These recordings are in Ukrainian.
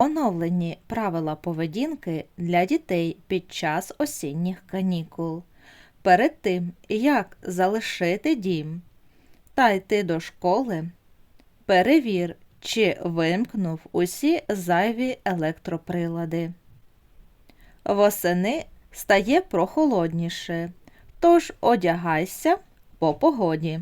Оновлені правила поведінки для дітей під час осінніх канікул. Перед тим, як залишити дім та йти до школи, перевір, чи вимкнув усі зайві електроприлади. Восени стає прохолодніше, тож одягайся по погоді.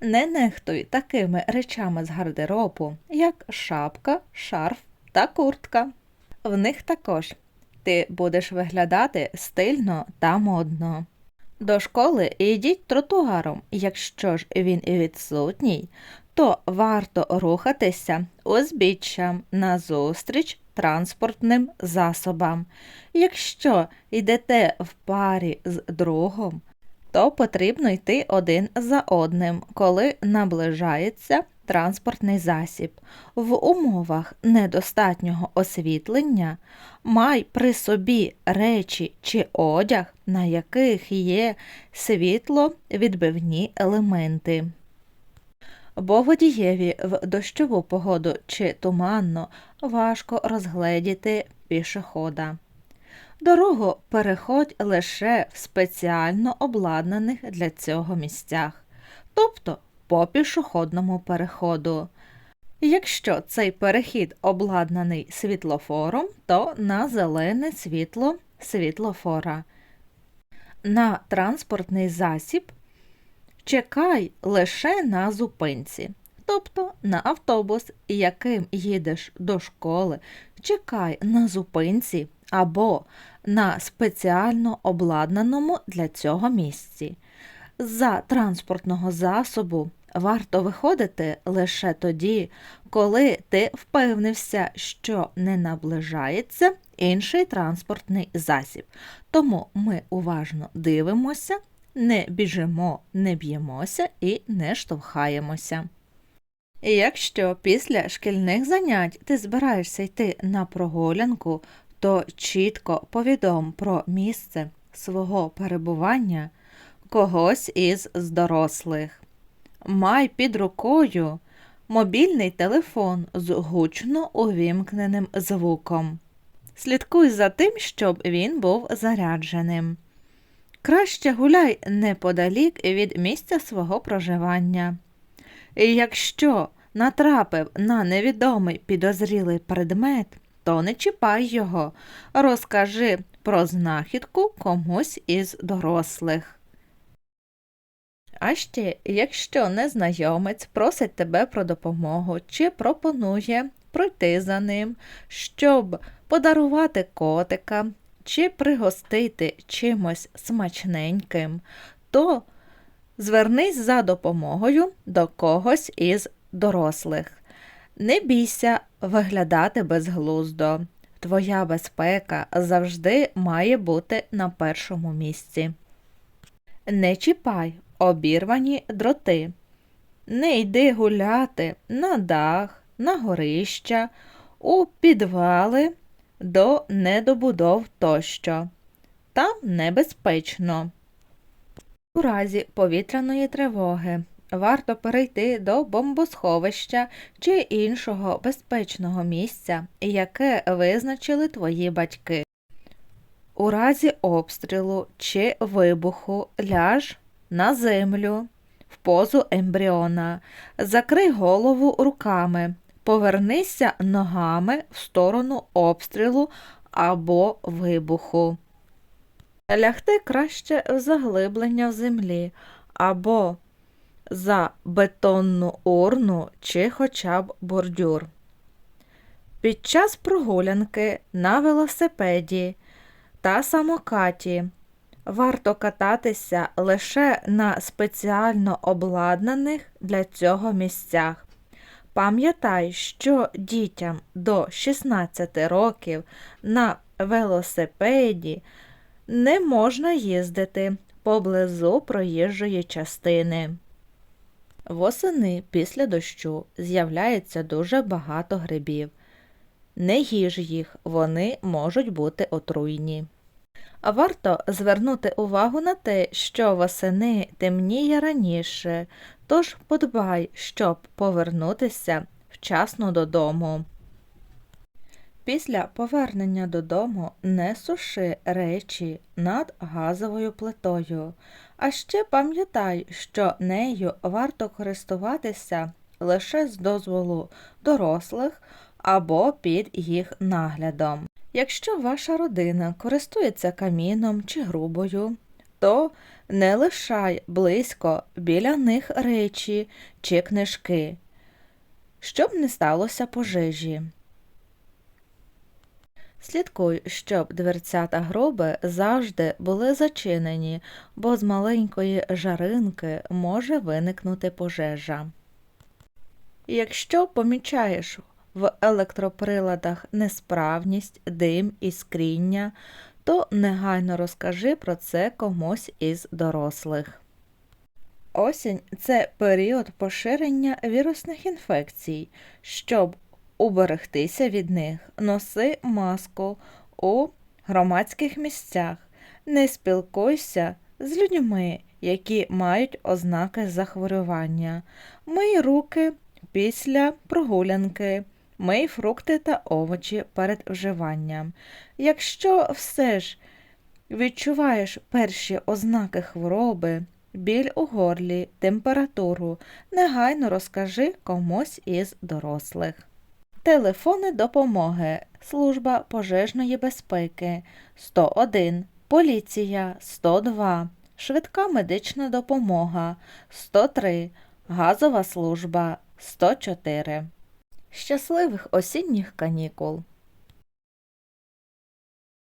Не нехтуй такими речами з гардеробу, як шапка, шарф та куртка. В них також ти будеш виглядати стильно та модно. До школи йдіть тротуаром, якщо ж він і відсутній, то варто рухатися узбіччям назустріч транспортним засобам. Якщо йдете в парі з другом, то потрібно йти один за одним, коли наближається транспортний засіб. В умовах недостатнього освітлення май при собі речі чи одяг, на яких є світловідбивні елементи. Бо водієві в дощову погоду чи туманно важко розгледіти пішохода. Дорогу переходь лише в спеціально обладнаних для цього місцях, тобто по пішохідному переходу. Якщо цей перехід обладнаний світлофором, то на зелене світло світлофора. На транспортний засіб чекай лише на зупинці, тобто на автобус, яким їдеш до школи, чекай на зупинці або на спеціально обладнаному для цього місці. За транспортного засобу варто виходити лише тоді, коли ти впевнився, що не наближається інший транспортний засіб. Тому ми уважно дивимося, не біжимо, не б'ємося і не штовхаємося. І Якщо після шкільних занять ти збираєшся йти на прогулянку, то чітко повідом про місце свого перебування когось із дорослих. Май під рукою мобільний телефон з гучно увімкненим звуком. Слідкуй за тим, щоб він був зарядженим. Краще гуляй неподалік від місця свого проживання. І якщо натрапив на невідомий підозрілий предмет, то не чіпай його, розкажи про знахідку комусь із дорослих. А якщо незнайомець просить тебе про допомогу чи пропонує пройти за ним, щоб подарувати котика чи пригостити чимось смачненьким, то звернись за допомогою до когось із дорослих. Не бійся виглядати безглуздо. Твоя безпека завжди має бути на першому місці. Не чіпай обірвані дроти. Не йди гуляти на дах, на горища, у підвали до недобудов тощо. Там небезпечно. У разі повітряної тривоги варто перейти до бомбосховища чи іншого безпечного місця, яке визначили твої батьки. У разі обстрілу чи вибуху ляж на землю в позу ембріона, закрий голову руками, повернися ногами в сторону обстрілу або вибуху. Лягти краще в заглиблення в землі або за бетонну урну чи хоча б бордюр. Під час прогулянки на велосипеді та самокаті варто кататися лише на спеціально обладнаних для цього місцях. Пам'ятай, що дітям до 16 років на велосипеді не можна їздити поблизу проїжджої частини. Восени після дощу з'являється дуже багато грибів. Не їж їх, вони можуть бути отруйні. Варто звернути увагу на те, що восени темніє раніше, тож подбай, щоб повернутися вчасно додому. Після повернення додому не суши речі над газовою плитою. А ще пам'ятай, що нею варто користуватися лише з дозволу дорослих або під їх наглядом. Якщо ваша родина користується каміном чи грубою, то не лишай близько біля них речі чи книжки, щоб не сталося пожежі. Слідкуй, щоб дверцята груби завжди були зачинені, бо з маленької жаринки може виникнути пожежа. Якщо помічаєш в електроприладах несправність, дим і скріння, то негайно розкажи про це комусь із дорослих. Осінь це період поширення вірусних інфекцій. Щоб уберегтися від них, носи маску у громадських місцях, не спілкуйся з людьми, які мають ознаки захворювання, мий руки після прогулянки, мий фрукти та овочі перед вживанням. Якщо все ж відчуваєш перші ознаки хвороби, біль у горлі, температуру, негайно розкажи комусь із дорослих. Телефони допомоги, служба пожежної безпеки. 101, поліція. 102, швидка медична допомога. 103, газова служба. 104. Щасливих осінніх канікул!